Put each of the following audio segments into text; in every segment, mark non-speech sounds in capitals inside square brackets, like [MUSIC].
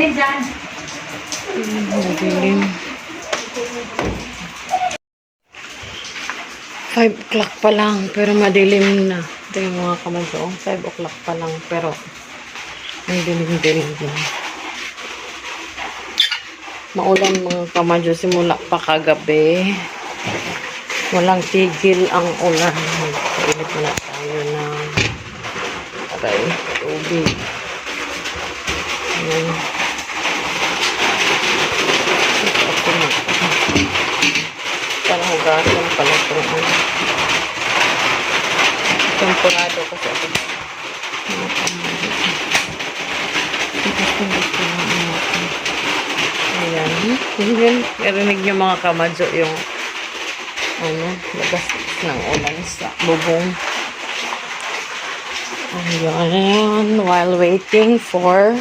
Madilim. 5 o'clock pa lang, pero madilim na. Ito yung mga kamadyo. 5 o'clock pa lang, pero ang dilim-dilim. Maulan mga kamadyo simula pa kagabi. Walang tigil ang ulan. Init na tayo ng aray, tubig. Ayan. Ito ako na. Hugasan pala ito. ano. Temporado kasi ako. Ayan. Yun, narinig niyo mga kamadyo yung ano, labas ng ulan sa bubong. Ayan, while waiting for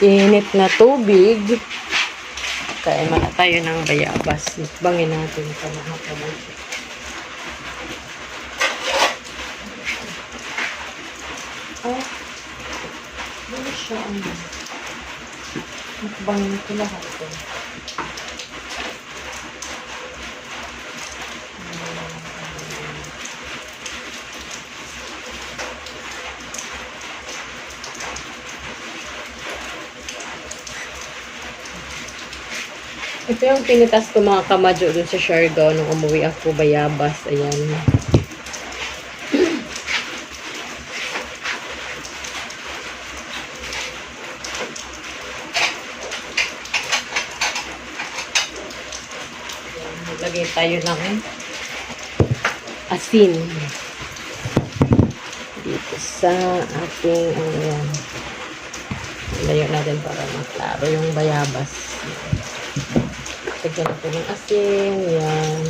init na tubig, kaya muna tayo ng bayabas. Bangin natin ito mga kamadyo. Oh, ano siya? Ano? Mukbangin ko lahat eh. Ito yung tinitas ko mga kamadyo dun sa Siargao nung umuwi ako bayabas. Ayan. Lagay tayo ng asin. Dito sa ating ayan. Layo natin para maklaro yung bayabas. Lagyan natin ng asin. Yan.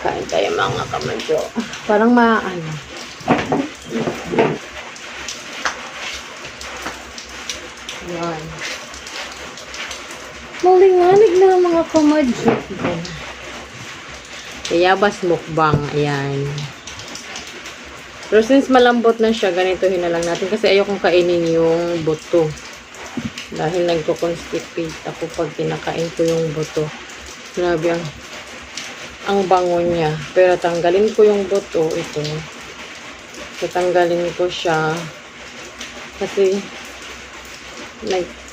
Kain tayo mga kamadyo. Parang maano. Yan. Malinganig na mga kamadyo. Yan. Kayabas mukbang. Ayan. Pero since malambot na siya, ganitohin na lang natin. Kasi ayokong kainin yung buto. Dahil nagko-constipate ako pag kinakain ko yung buto. Grabe ang ang bango niya. Pero tanggalin ko yung buto, ito. Tatanggalin ko siya. Kasi, like,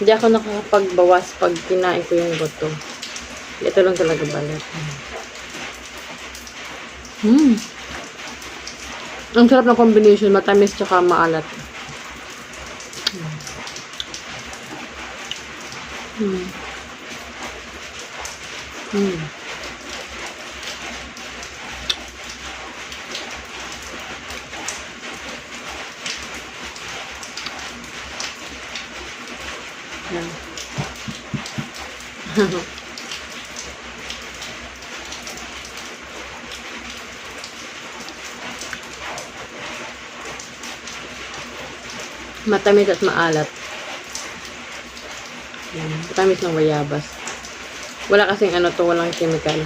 hindi ako nakakapagbawas pag kinain ko yung buto. Ito lang talaga balat. Hmm. Ang sarap na combination, matamis tsaka maalat. Hmm. Hmm. Yan. [LAUGHS] Matamis at maalat. Yan. Matamis ng bayabas. Wala kasing ano to, walang chemical.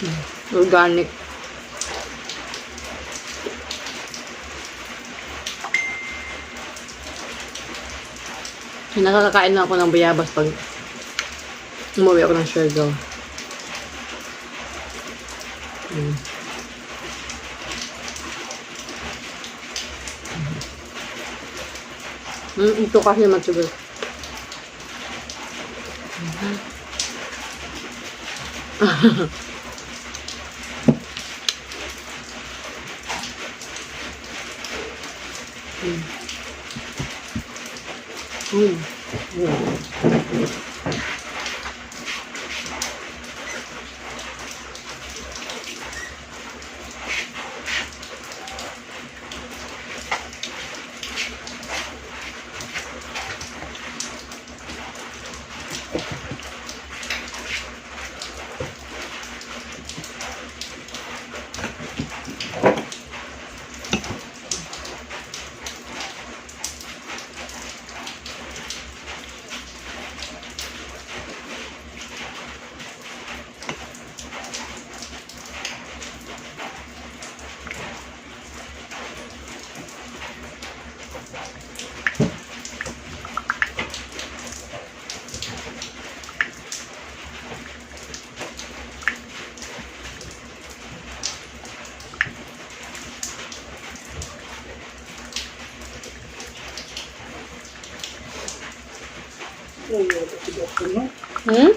Hmm. Organic. Nakakakain na ako ng bayabas pag umuwi ako ng Siargao. Hmm. Hmm, ito kasi matugal. [LAUGHS] Mm. Mm. Mm. Hmm?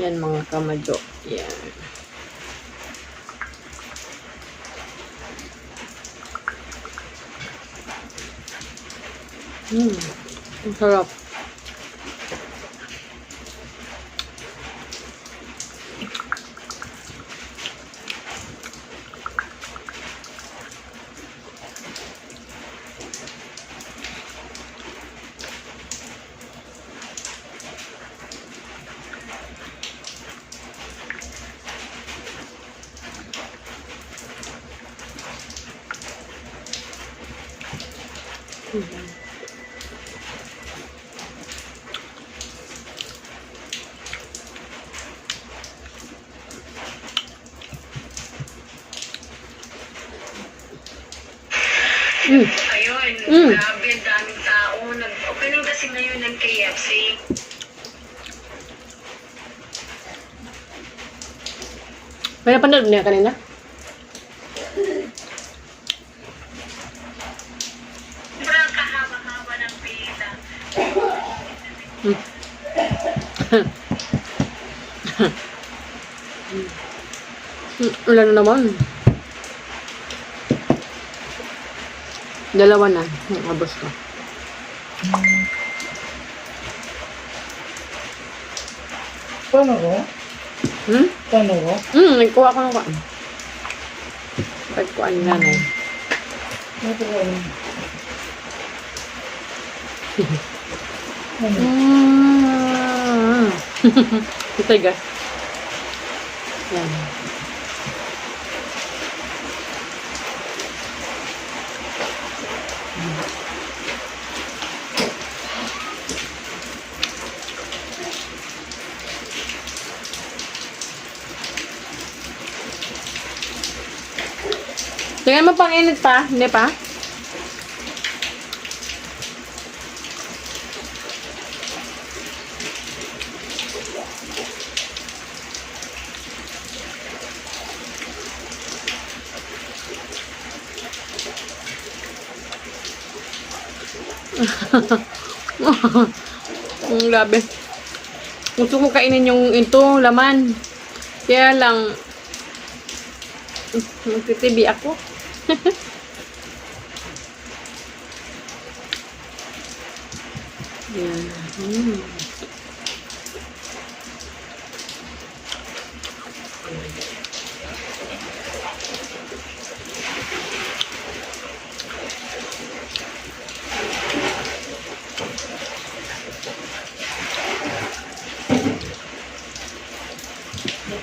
Yan mga kamadyo. Yan. Hmm. Ang sarap. Mm. Ayun, Mm. grabe, ang daming tao. Nag opening kasi ngayon ng KFC. May napanood niya kanina? Hmm, [COUGHS] wala na naman. Dalawa na. Abos ko. Paano ko? Hmm? Paano ko? Hmm, nagkuha ko ng kuan. Pagkuhan nga na. Ito ko. [LAUGHS] Hmm. [LAUGHS] Ito guys. Yan. Tingnan mo pang init pa, hindi pa? Ang [LAUGHS] grabe. Gusto ko kainin yung ito, laman. Kaya lang, magtitibi ako. [LAUGHS] Yan. Mm.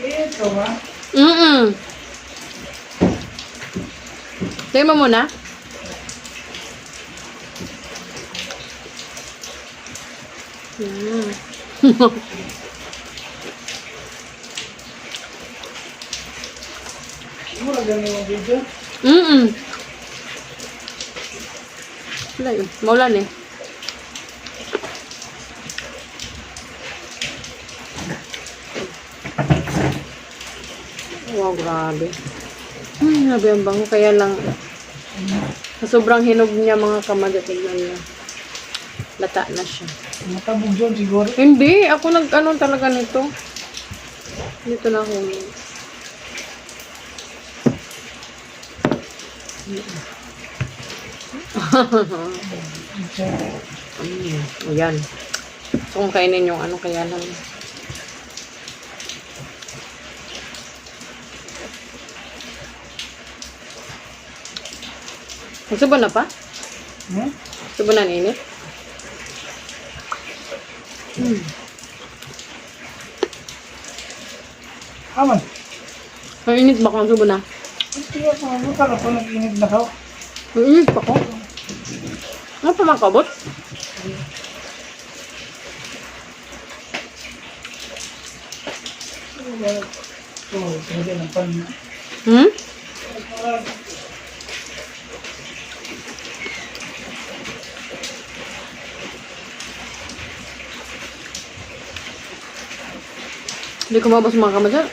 Ito ba? Mm-mm. Tingnan mo muna. Yan. Wala ganun yung video. Mm-mm. Wala yun. Maulan eh. Wow, grabe. Hmm, grabe ang bango. Kaya lang, sa sobrang hinog niya mga kamada, tignan niya. Lata na siya. Matabog yun siguro. Hindi, ako nag-ano talaga nito. Dito na ako. [LAUGHS] Ayan. So, kung kainin yung ano, kaya lang. Nagsubo na pa? Hmm? Subo na ang init? Hmm. Aman. Ang init ba kung subo na? Ito yung mga kala ko nag-init na ako. Ang init pa ko. Ano pa mga kabot? Oo, pwede ng pan. Hmm? Hindi ko mabas mga kamadyan.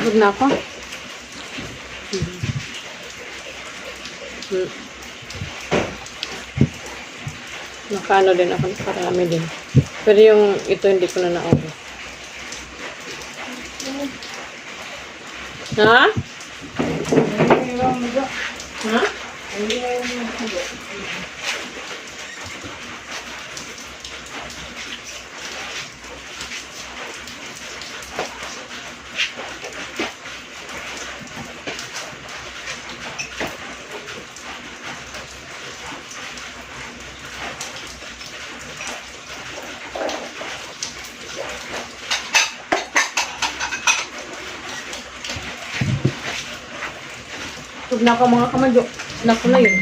Huwag na ako. Hmm. Nakaano din ako, nakarami din. Pero yung ito hindi ko na naubos. Ha? Nag- Ha? Na ako mga kamadyo. Anak ko na yun.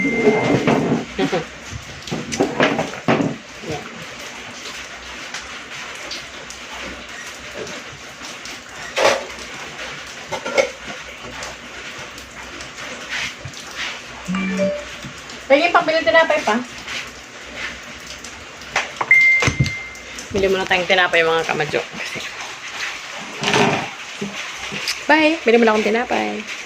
Pwede pang bilhin tinapay pa. Bili mo na tayong tinapay mga kamadyo. Bye! Bili mo na akong tinapay.